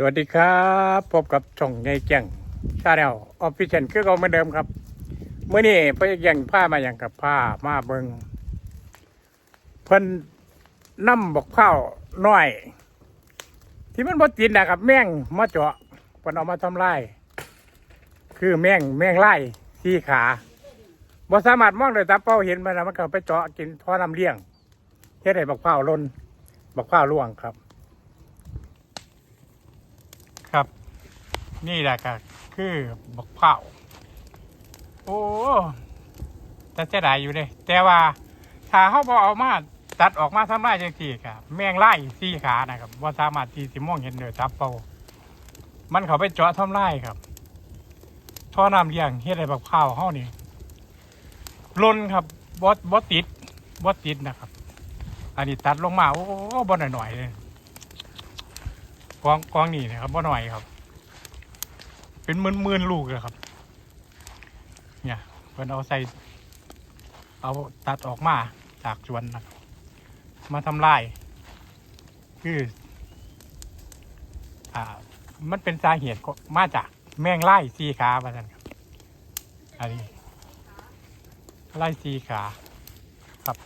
สวัสดีครับ พบกับช่องไงแก่งชาแนลออฟฟิเชียลคือเราเหมือนเดิมครับเมื่อนี้พ่อแก่งผ้ามาอย่างกับผ้ามาเบิงเพิ่นน้ำบอกข้าน้อย ที่มันบ่ติดนะครับ แม่งมาเจาะเพิ่นเอามาทำลายคือแม่งแม่งไล่สี่ขาบ่สามารถมองด้วยตาเปล่าเห็นมันนะมันก็ไปเจาะกินท่อน้ำเลี้ยงเฮ็ดให้บอกข้าล้นบอกข้าล่วงครับ นี่แหละก็คือบักเผาวโอ้แต่เสียดายอยู่เลยแต่ว่าถ้าเขาบอเอามาตัดออกมาทำลายจังสี่ครับแมงไล่สี่ขานะครับว่าสามารถทีสิมองเห็นเลยทับเปามันเขาไปเจาะทำลายครับท่อน้ำเลี้ยงเฮ็ดอะไรบักเผาวเขานี่ลนครับบอสบอสติดบอสติดนะครับ อันนี้ตัดลงมาโอ้บอหน่อยๆเลยกองกองนี่นะครับบ่หน่อยครับ เป็นหมื่นหมื่นๆลูกเลยครับ เนี่ยเพิ่นเอาใส่เอาตัดออกมาจากสวนนะครับมาทำลาย คืออ่ามันเป็นสาเหตุมาจากแมงไล่สีขาประจันครับอันนี้ไล่สีขา ครับ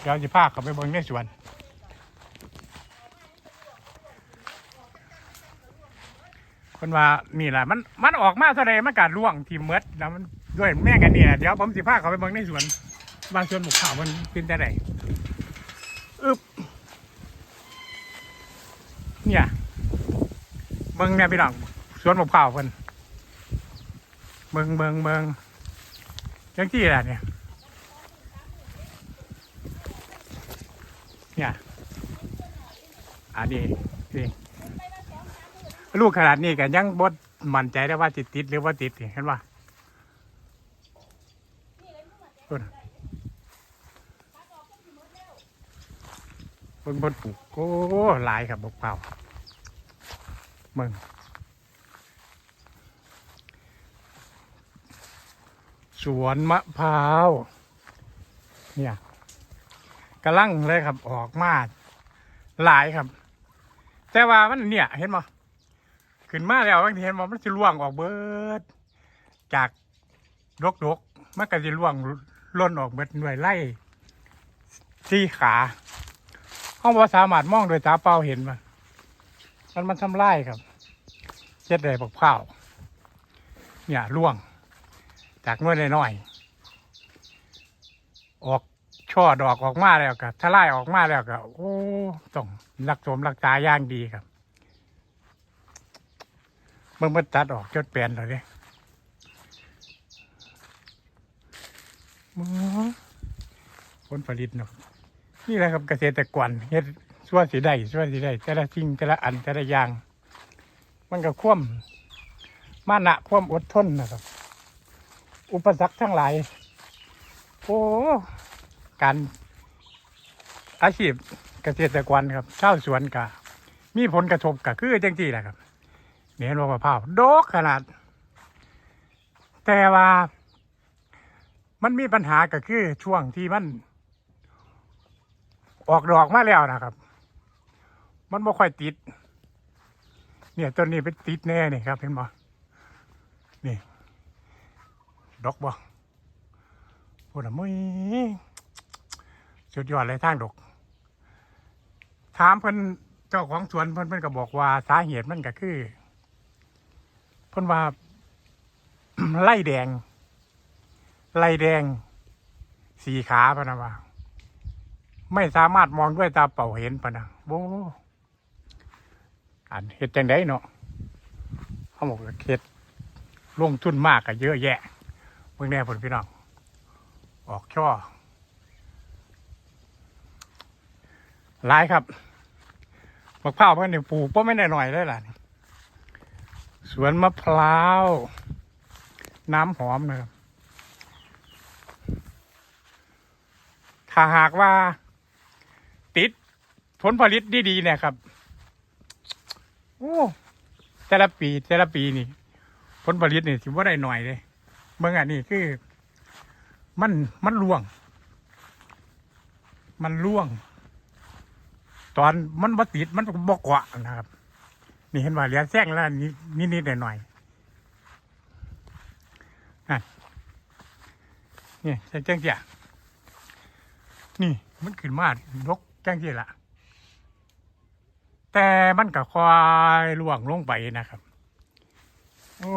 เดี๋ยวจะพาเขาไปเบิ่งในสวน คนว่านี่แหละมันมันออกมาเท่าไรมันกัดล่วงทีเมดแล้วมันด้วยแม่กันเนี่ยเดี๋ยวผมสิพาเขาไปเบิ่งในสวนบางสวนหมูขาวมันเป็นแต่ไหนอึบเนี่ยเบิ่งเนี่ยพี่น้องสวนหมูขาวเพิ่นเบิ่งเบิ่งเบิ่งจังที่แหละเนี่ยเนี่ยอันนี้ ลูกขนาดนี้กันยังบดมั่นใจได้ว่าติดติดหรือว่าติดเห็นป่ะคนคนบนปลูกโอ้หลายครับบกเปล่ามึงสวนมะพร้าว เนี่ยกำลังเลยครับออกมาหลายครับ แต่ว่ามันเนี่ยเห็นป่ะ ขึ้นมาแล้วบางทีเห็นว่ามันจะล่วงออกเบิด จากดกดกๆมันก็จะล่วงล่นออกเบิดหน่วยไล่สี่ขาห้องว่าสามารถมองโดยตาเปล่าเห็นมันมันมันทำลายครับเจ็ดเลยบักเผาเนี่ยล่วง จากน่วยน้อยๆออกช่อดอกออกมาแล้วก็ทลายออกมาแล้วก็โอ้ต้องรักสมรักษาย่างดีครับ เมื่อมันตัดออกจดเปลนเลยเนี่ยผลผลิตเนาะนี่แหละครับเกษตรกรเฮ็ดส่วนสีได้ส่วนสีได้แต่ละสิ่งแต่ละอันแต่ละอย่าง มันก็คว่ำมานะคว่ำอดทนนะครับ อุปสรรคทั้งหลายโอ้การอาชีพเกษตรกรครับชาวสวนกะมีผลกระทบกะคือจังที่แหละครับ เนี่ยเห็นว่ามะพร้าวดกขนาด แต่ว่า มันมีปัญหาก็คือช่วงที่มัน ออกดอกมาแล้วนะครับ มันบ่ค่อยติด เนี่ยต้นนี้เป็นติดแน่นี่ครับเห็นบ่นี่ดอกบ่โอ้ละมึยสุดยอดเลยทางดอกถามเพิ่นเจ้าของสวนเพิ่นเพิ่นก็บอกว่าสาเหตุมันก็คือ พิ่นว่าไล่แดง ไล่แดง สีขาพนะว่า ไม่สามารถมองด้วยตาเปล่าเห็นพนะโบอันเห็ดจังไดเนาะเขาบอกว่าเห็ดลงทุนมากก็เยอะแยะเมื่อแน่ผลพี่น้องออกช่อหลายครับมะพร้าวเพิ่นนี่ปลูกก็ไม่ได้หน่อยเลยล่ะ วนมะพร้าว น้ำหอมนะครับ ถ้าหากว่า ติดผลผลิตดีๆเนี่ยครับ โอ้แต่ละปีแต่ละปีนี่ ผลผลิตนี่ถือว่าได้หน่อยเลยเมื่ออันนี้คือ มันมันล่วง มันล่วง ตอนมันบติดมันบกเกาะนะครับ นี่เห็นว่าเหลือแซงแล้วนิดนิดๆหน่อยหน่อยๆนั่นนี่ใช่จังเจียนี่มันขึ้นมาลกจังเจียละแต่มันก็ควายล่วงลงไปนะครับ โอ้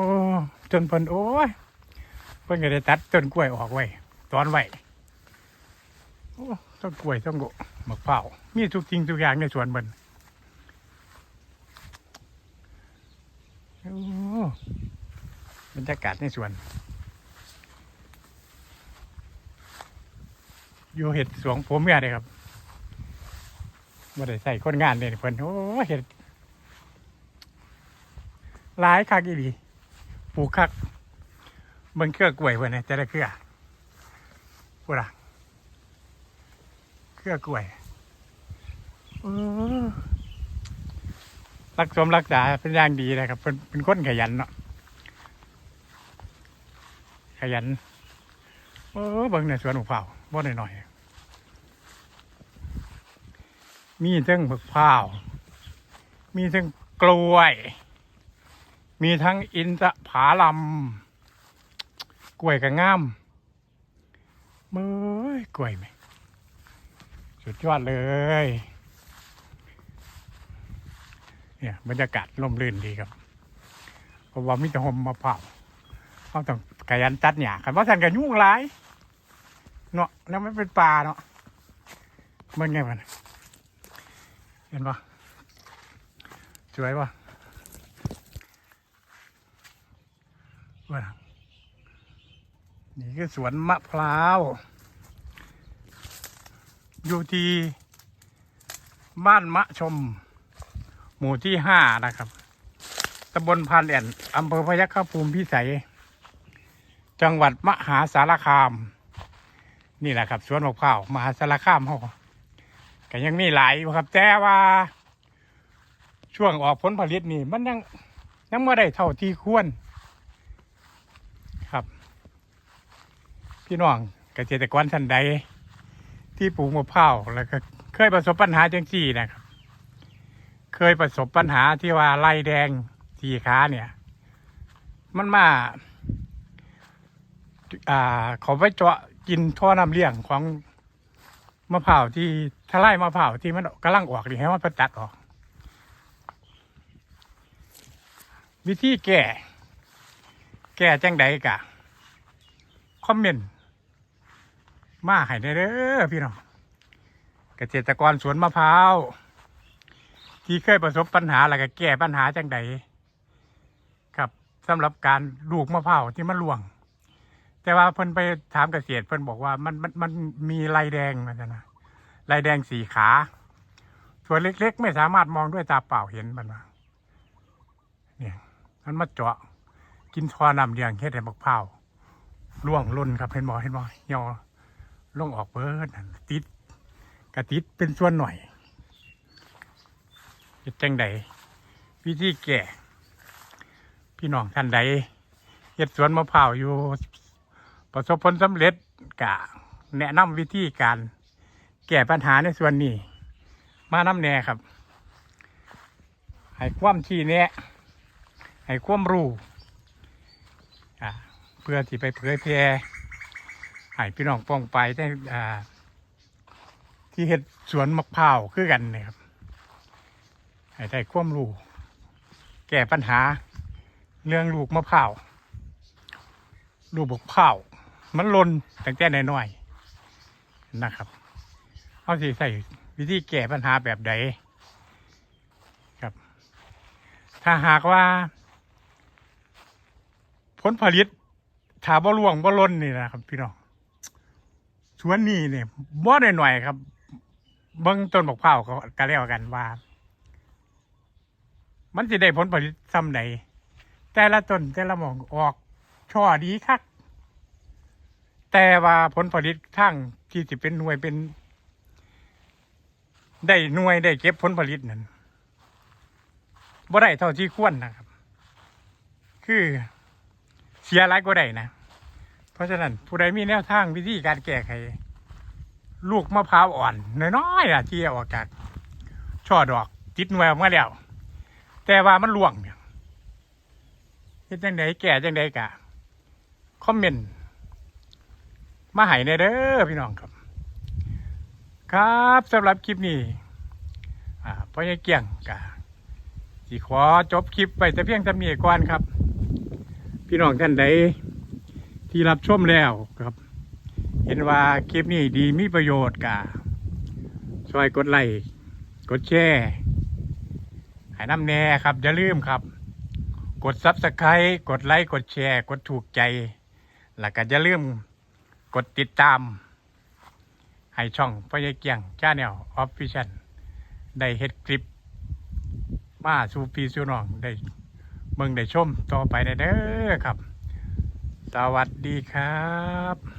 จนเพิ่นโอ้ยเพิ่นก็ได้ตัดต้นกล้วยออกไว้ตอนไว้โอ้ต้นกล้วยต้นโกมะพร้าวมีทุกจริงทุกอย่างในสวนเพิ่นโอ้ บรรยากาศในสวน อยู่เห็ดสวงผมเนี่ยเลยครับม่ได้ใส่คนงานเลยเพิ่นโอ้เห็ดหลายคักอีหลีปลูกคักเบิ่งเครือกล้วยเพิ่นนะแต่ละเครือพูดอะเครือกล้วยเออ รักสมรักษาเป็นอย่างดีนะครับ เป็นเป็นคนขยันเนาะขยันเออเบิ่งในสวนของเผาวบ่หน่อยๆมีทั้งมะพร้าวมีทั้งกล้วย มีทั้งอินทผาลัมกล้วยกับง่ามเมื่อกล้วยไหมสุดยอดเลย เนี่ยบรรยากาศร่มรื่นดีครับเพราะว่ามิจะหมมะพร้าวเขาต้องขยันตัดหญ้าคันว่าสันกันยุ่งหลายเนาะแล้วไม่เป็นป่าเนาะมันไงมันเห็นปะสวยปะว่านี่คือสวนมะพร้าวอยู่ที่บ้านมะชม หมู่ที่ห้านะครับตำบลพานแอ่นอำเภอพยัคฆภูมิพิสัย จังหวัดมหาสารคาม นี่แหละครับสวนมะพร้าวมหาสารคามเขาก็ยังมีหลายอยู่ครับ แต่ว่า ช่วงออกผลผลิตนี่ มันยังยังไม่ได้เท่าที่ควรครับ พี่น้องเกษตรกรท่านใด ที่ปลูกมะพร้าวแล้วก็เคยประสบปัญหาจังสี่นะครับ เคยประสบปัญหาที่ว่าไล่แดงสีขาเนี่ย มันมาอ่าเขาไปเจาะกินท่อน้ำเลี้ยงของมะพร้าวที่ทลายมะพร้าวที่มันกำลังออกนี่ให้มันไปตัดออก วิธีแก้แก้จังใดกะคอมเมนต์มาให้ได้เด้อพี่น้องเกษตรกรสวนมะพร้าว ที่เคยประสบปัญหาแล้วก็แก้ปัญหาจังใดครับสำหรับการลูกมะพร้าวที่มันล่วง แต่ว่าเพิ่นไปถามเกษตรเพิ่นบอกว่ามันมันมันมีลายแดงมันนะลายแดงสีขาส่วนเล็ก ๆ ไม่สามารถมองด้วยตาเปล่าเห็นมันว่าเนี่ยมันมาเจาะกินทอนำเลี้ยงเฮ็ดให้มะพร้าวล่วงล่นครับเห็นบ่เห็นบ่เหี่ยวงออกเบิดนั่นติดกระติดเป็นส่วนหน่อย ดจังใดวิธีแก่พี่น้องท่านใดเฮ็ดสวนมะพร้าวอยู่ ประสบผลสำเร็จกะแนะนำวิธีการ แก้ปัญหาในส่วนนี้ มานำแน่ครับ ให้ความที่แนะให้ความรู้อ่าเพื่อที่ไปเผยแพร่ให้พี่น้องป้องไปได้อ่าที่เห็ดสวนมะพร้าวคือกันนะครับ ให้ได้ความรู้แก้ปัญหา เรื่องลูกมะพร้าวลูกมะพร้าวมันลนตั้งแต่น้อยๆนะครับเขาสิใส่วิธีแก้ปัญหาแบบใดครับ ถ้าหากว่า ผลผลิตถ้าบ่ร่วงบ่ล้นนี่นะครับ พี่น้องสวนนี้เนี่ยบ่ได้หน่อยครับ เบิ้งต้นบอกเผาวก็ก็แล้วกันว่า มันจะได้ผลผลิตซ้ำไหนแต่ละต้นแต่ละหมองออกช่อดีคัก แต่ว่าผลผลิตทั้งที่จะเป็นหน่วยเป็น ได้หน่วยได้เก็บผลผลิตนั้นบ่ได้เท่าที่ควรนะครับ คือเสียหลายก็ได้นะ เพราะฉะนั้นผู้ใดมีแนวทางวิธีการแก้ไขลูกมะพร้าวอ่อนน้อยๆนะที่ออกจากช่อดอกติดหน่วยออกมาแล้ว แต่ว่ามันล่วงเนี่ยเฮ็ดจังไดแก่จังไดกะคอมเมนต์มาให้ในเด้อพี่น้องครับ ครับสำหรับคลิปนี้อ่าพ่อใหญ่เกี่ยงกะสิขอจบคลิปไปแต่เพียงเท่านี้ก่อนครับ พี่น้องท่านใดที่รับชมแล้วครับ เห็นว่าคลิปนี้ดีมีประโยชน์กะช่วยกดไลค์กดแชร์ ให้น้ำแน่ครับ อย่าลืมครับ กดซับสไครต์กดไลค์ กดแชร์ กดถูกใจ แล้วก็อย่าลืมกดติดตาม ให้ช่องพ่อใหญ่เกียงชาแนลออฟฟิเชียลได้เฮ็ดคลิป มาสู่ปีสู่น้องได้เมืองได้ชมต่อไปได้เด้อครับ สวัสดีครับ